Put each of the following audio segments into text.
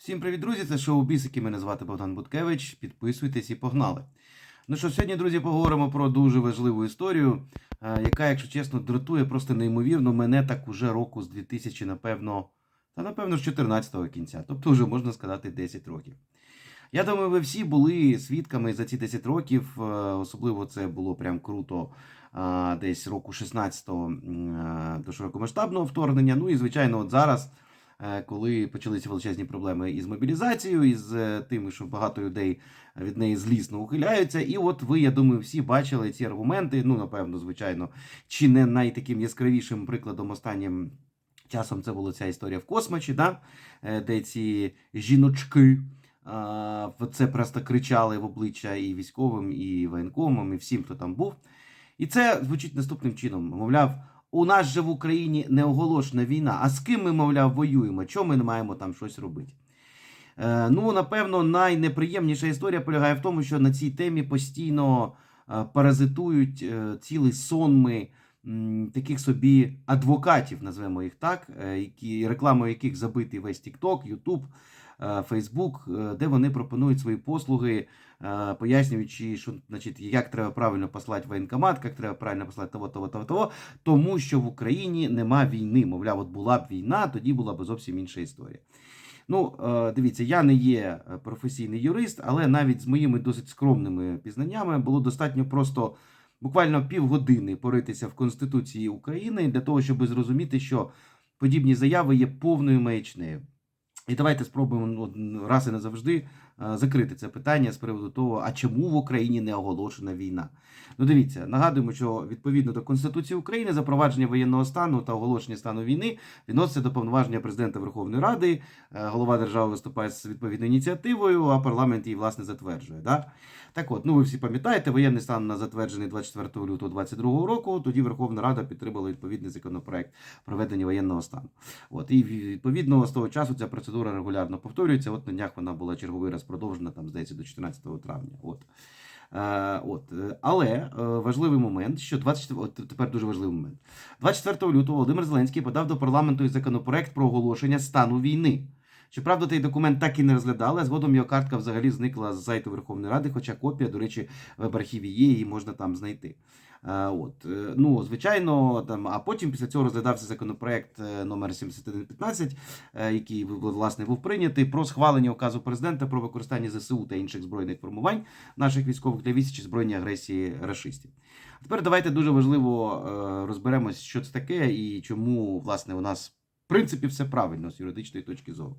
Всім привіт, друзі! Це шоу Бісики. Мене звати Богдан Буткевич. Підписуйтесь і погнали. Ну що, сьогодні, друзі, поговоримо про дуже важливу історію, е, яка, якщо чесно, дратує просто неймовірно мене так уже року з 2000, напевно, та напевно з 14-го кінця, тобто вже можна сказати 10 років. Я думаю, ви всі були свідками за ці 10 років, е, особливо це було прям круто е, десь року 16-го е, до широкомасштабного вторгнення. Ну і звичайно, от зараз коли почалися величезні проблеми із мобілізацією, із е, тим, що багато людей від неї злісно ухиляються. І от ви, я думаю, всі бачили ці аргументи. Ну, напевно, звичайно, чи не найтаким яскравішим прикладом останнім часом це була ця історія в космочі, да? е, де ці жіночки. Це просто кричали в обличчя і військовим, і воєнкомам, і всім, хто там був. І це звучить наступним чином: мовляв, у нас же в Україні не оголошена війна. А з ким ми, мовляв, воюємо? Чому ми не маємо там щось робити? Е, ну, напевно, найнеприємніша історія полягає в тому, що на цій темі постійно е, паразитують е, цілі сонми м, таких собі адвокатів, назвемо їх так, е, які, рекламою яких забитий весь TikTok, YouTube, Facebook, е, де вони пропонують свої послуги, е, пояснюючи, що, значить, як треба правильно послати воєнкомат, як треба правильно послати того, того, того, того, тому що в Україні нема війни. Мовляв, от була б війна, тоді була б зовсім інша історія. Ну, е, дивіться, я не є е, професійний юрист, але навіть з моїми досить скромними пізнаннями було достатньо просто буквально півгодини поритися в Конституції України для того, щоб зрозуміти, що подібні заяви є повною маячнею. І давайте спробуємо ну, раз і назавжди закрити це питання з приводу того, а чому в Україні не оголошена війна. Ну, дивіться, нагадуємо, що відповідно до Конституції України запровадження воєнного стану та оголошення стану війни відноситься до повноваження президента Верховної Ради. Е, Голова держави виступає з відповідною ініціативою, а парламент її власне затверджує. Да? Так от, ну ви всі пам'ятаєте, воєнний стан на затверджений 24 лютого 2022 року. Тоді Верховна Рада підтримала відповідний законопроект про введення воєнного стану. От і відповідно з того часу ця процедура регулярно повторюється. От на днях вона була черговий раз продовжена там, здається, до 14 травня. От. Е, от. Але е, важливий момент, що 24, от тепер дуже важливий момент. 24 лютого Володимир Зеленський подав до парламенту законопроект про оголошення стану війни. Щоправда, цей документ так і не розглядали, а згодом його картка взагалі зникла з сайту Верховної Ради, хоча копія, до речі, в архіві є, її можна там знайти. Е, От, е, ну, звичайно, там, а потім після цього розглядався законопроект е, номер 7115, е, який власне був прийнятий про схвалення указу президента про використання ЗСУ та інших збройних формувань наших військових для відсічі збройної агресії рашистів. Тепер давайте дуже важливо розберемось, що це таке і чому власне у нас. Принципі, все правильно з юридичної точки зору.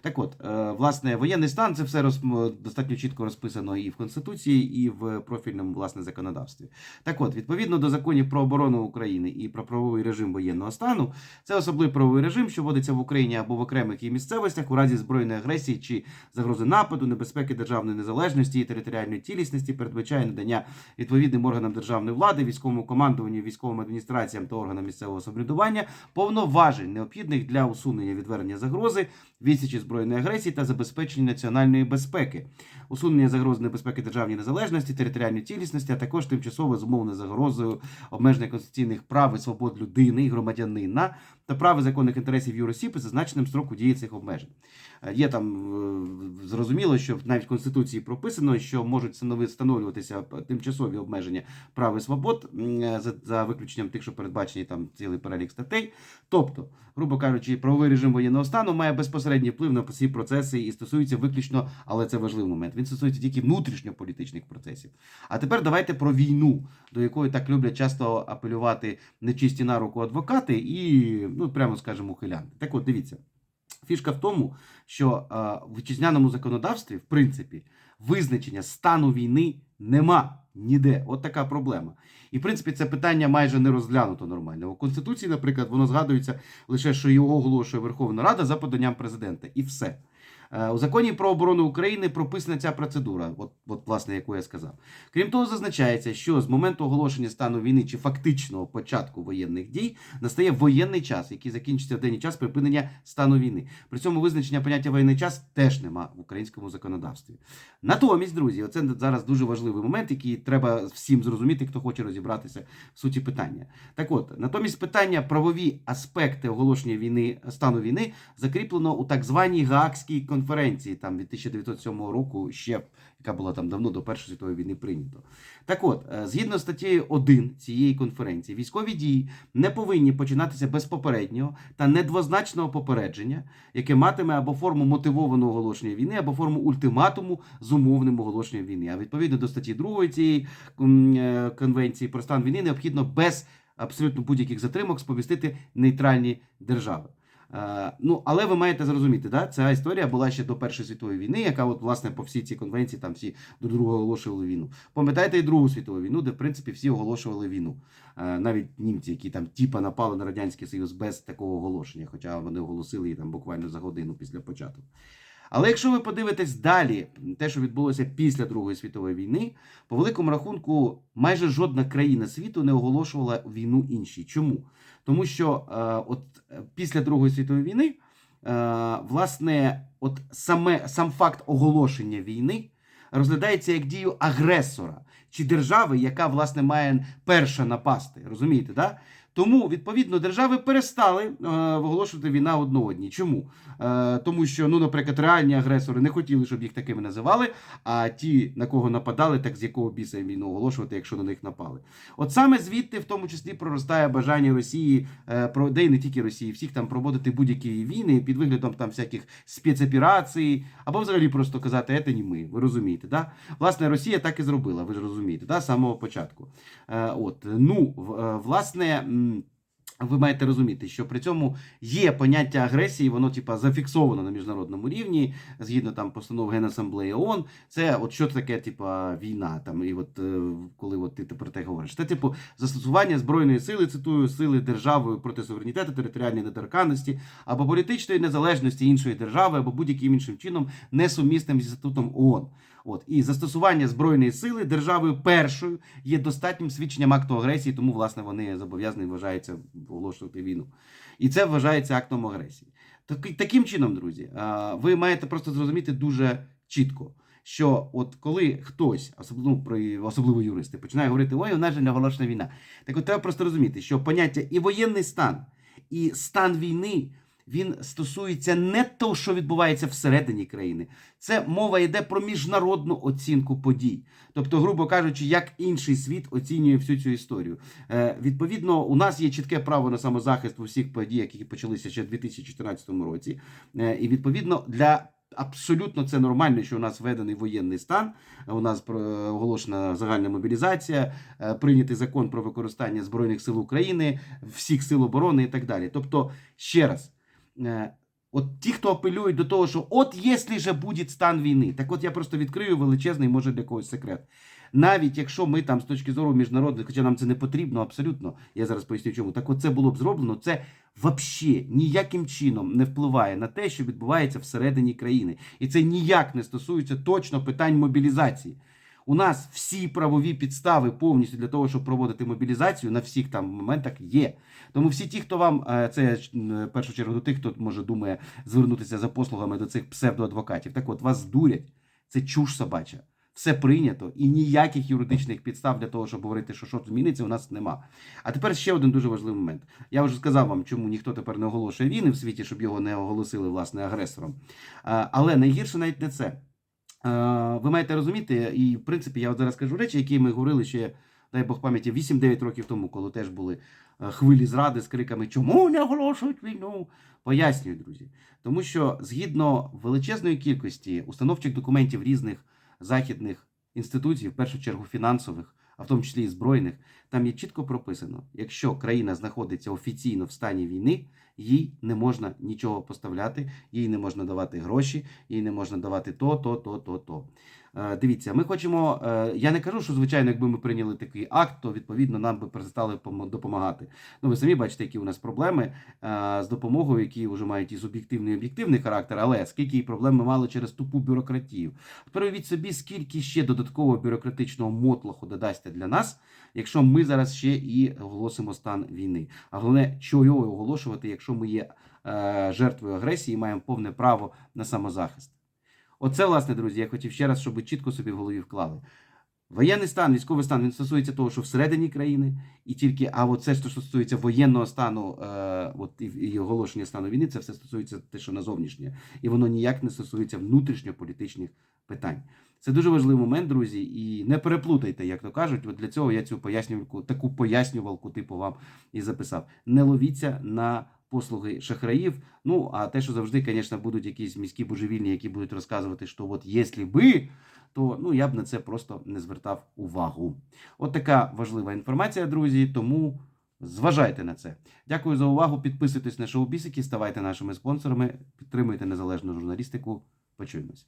Так от, е, власне, воєнний стан це все роз, достатньо чітко розписано і в Конституції, і в профільному власне законодавстві. Так от, відповідно до законів про оборону України і про правовий режим воєнного стану, це особливий правовий режим, що вводиться в Україні або в окремих її місцевостях у разі збройної агресії чи загрози нападу, небезпеки державної незалежності і територіальної цілісності, передбачає надання відповідним органам державної влади, військовому командуванню, військовим адміністраціям та органам місцевого самоврядування повноважень необхідних для усунення відвернення загрози, відсічі збройної агресії та забезпечення національної безпеки, усунення загрози небезпеки державній незалежності, територіальної цілісності, а також тимчасове зумовне загрозою обмеження конституційних прав і свобод людини і громадянина та прав законних інтересів юросіб із зазначеним строку дії цих обмежень. Е, Є там е, зрозуміло, що навіть в Конституції прописано, що можуть встановлюватися тимчасові обмеження прав і свобод е, за виключенням тих, що передбачені там цілий перелік статей. Тобто, грубо кажучи, правовий режим воєнного стану має безпосередній вплив на всі процеси і стосується виключно, але це важливий момент. Він стосується тільки внутрішньополітичних процесів. А тепер давайте про війну, до якої так люблять часто апелювати нечисті на руку адвокати і, ну прямо скажемо, ухилянти. Так от дивіться. Фішка в тому, що е, в вітчизняному законодавстві, в принципі, визначення стану війни нема ніде. От така проблема. І в принципі це питання майже не розглянуто нормально. У Конституції, наприклад, воно згадується лише, що його оголошує Верховна Рада за поданням президента, і все. Е, У законі про оборону України прописана ця процедура, от, от власне, яку я сказав. Крім того, зазначається, що з моменту оголошення стану війни чи фактичного початку воєнних дій настає воєнний час, який закінчиться в денний час припинення стану війни. При цьому визначення поняття воєнний час теж нема в українському законодавстві. Натомість, друзі, оце зараз дуже важливий момент, який треба всім зрозуміти, хто хоче розібратися в суті питання. Так от, натомість питання правові аспекти оголошення війни стану війни закріплено у так званій Гаагській Єльзаветградській конференції там від 1907 року, ще яка була там давно до Першої світової війни прийнято. Так от, е, згідно з статтею 1 цієї конференції, військові дії не повинні починатися без попереднього та недвозначного попередження, яке матиме або форму мотивованого оголошення війни, або форму ультиматуму з умовним оголошенням війни. А відповідно до статті 2 цієї е, конвенції про стан війни необхідно без абсолютно будь-яких затримок сповістити нейтральні держави. Е, ну, але ви маєте зрозуміти, да? ця історія була ще до Першої світової війни, яка, от, власне, по всій цій конвенції там всі до другого оголошували війну. Пам'ятаєте і Другу світову війну, де в принципі всі оголошували війну. Е, навіть німці, які там тіпа напали на радянський союз без такого оголошення, хоча вони оголосили її там буквально за годину після початку. Але якщо ви подивитесь далі, те, що відбулося після Другої світової війни, по великому рахунку, майже жодна країна світу не оголошувала війну іншій. Чому? Тому що е, от е, після Другої світової війни, е, власне, от саме сам факт оголошення війни розглядається як дію агресора чи держави, яка власне має перша напасти. Розумієте, да? Тому відповідно держави перестали е, оголошувати війна одна одній. Чому? Е, тому що, ну, наприклад, реальні агресори не хотіли, щоб їх такими називали. А ті, на кого нападали, так з якого біса їм війну оголошувати, якщо на них напали. От саме звідти, в тому числі, проростає бажання Росії, е, про де й не тільки Росії, всіх там проводити будь-які війни під виглядом там всяких спецоперацій, або взагалі просто казати, це не ми. Ви розумієте, да? Власне, Росія так і зробила, ви ж розумієте, да? з самого початку. Е, от, ну, в- е, власне. Ви маєте розуміти, що при цьому є поняття агресії, воно типа зафіксовано на міжнародному рівні, згідно там постанов Генасамблеї ООН. Це от що таке, типа, війна. Там і от е, коли от ти про те говориш, це типу застосування збройної сили, цитую, сили держави проти суверенітету, територіальної недоторканності або політичної незалежності іншої держави, або будь-яким іншим чином несумісним зі статутом ООН. От і застосування збройної сили державою першою є достатнім свідченням акту агресії, тому власне вони зобов'язані вважаються оголошувати війну. І це вважається актом агресії. Так, таким чином, друзі, ви маєте просто зрозуміти дуже чітко. Що от коли хтось, особливо, ну, про- особливо юристи, починає говорити, ой, у нас же не оголошена війна. Так от треба просто розуміти, що поняття і воєнний стан, і стан війни він стосується не того, що відбувається всередині країни. Це мова йде про міжнародну оцінку подій. Тобто, грубо кажучи, як інший світ оцінює всю цю історію. Е, відповідно, у нас є чітке право на самозахист у всіх подіях, які почалися ще в 2014 році. Е, і відповідно для. Абсолютно це нормально, що у нас введений воєнний стан. У нас про- оголошена загальна мобілізація, е, прийнятий закон про використання збройних сил України, всіх сил оборони і так далі. Тобто, ще раз, е, от ті, хто апелюють до того, що от якщо же буде стан війни, так от я просто відкрию величезний, може для когось секрет. Навіть якщо ми там з точки зору міжнародних, хоча нам це не потрібно абсолютно, я зараз поясню чому. Так от це було б зроблено, це взагалі ніяким чином не впливає на те, що відбувається всередині країни. І це ніяк не стосується точно питань мобілізації. У нас всі правові підстави повністю для того, щоб проводити мобілізацію на всіх там моментах є. Тому всі ті, хто вам е, це в першу чергу до тих, хто може думає звернутися за послугами до цих псевдоадвокатів. Так от вас дурять. Це чуш собача. Все прийнято і ніяких юридичних підстав для того, щоб говорити, що щось зміниться, у нас нема. А тепер ще один дуже важливий момент. Я вже сказав вам, чому ніхто тепер не оголошує війни в світі, щоб його не оголосили власне агресором. Але найгірше навіть не це. А, Ви маєте розуміти, і в принципі я от зараз кажу речі, які ми говорили ще, дай Бог пам'яті, 8-9 років тому, коли теж були е, хвилі зради з криками Чому не оголошують війну? Пояснюю, друзі. Тому що згідно величезної кількості установчих документів різних західних інституцій, в першу чергу фінансових, а в тому числі і збройних, там є чітко прописано: якщо країна знаходиться офіційно в стані війни, їй не можна нічого поставляти, їй не можна давати гроші, їй не можна давати то, то, то, то, то. Е, Дивіться, ми хочемо. е, Я не кажу, що звичайно, якби ми прийняли такий акт, то відповідно нам би перестали допомагати. Ну, ви самі бачите, які у нас проблеми е, з допомогою, які вже мають і суб'єктивний і об'єктивний характер, але скільки і проблем ми мали через тупу бюрократію. Тепер собі, скільки ще додаткового бюрократичного мотлоху додасться для нас, якщо зараз ще і оголосимо стан війни. А головне, чого його оголошувати, якщо ми є е, жертвою агресії і маємо повне право на самозахист. Оце, власне, друзі, я хотів ще раз, щоб ви чітко собі в голові вклали. Воєнний стан, військовий стан він стосується того, що всередині країни, і тільки а от це, що стосується воєнного стану, е, от і, і оголошення стану війни, це все стосується те, що на зовнішнє, і воно ніяк не стосується внутрішньополітичних питань. Це дуже важливий момент, друзі, і не переплутайте, як то кажуть. От для цього я цю пояснювальку, таку пояснювалку, типу, вам і записав. Не ловіться на послуги шахраїв. Ну а те, що завжди, звісно, будуть якісь міські божевільні, які будуть розказувати, що от якщо би, то ну я б на це просто не звертав увагу. От така важлива інформація, друзі. Тому зважайте на це. Дякую за увагу. Підписуйтесь на шоу Бісики, ставайте нашими спонсорами, підтримуйте незалежну журналістику. Почуємось.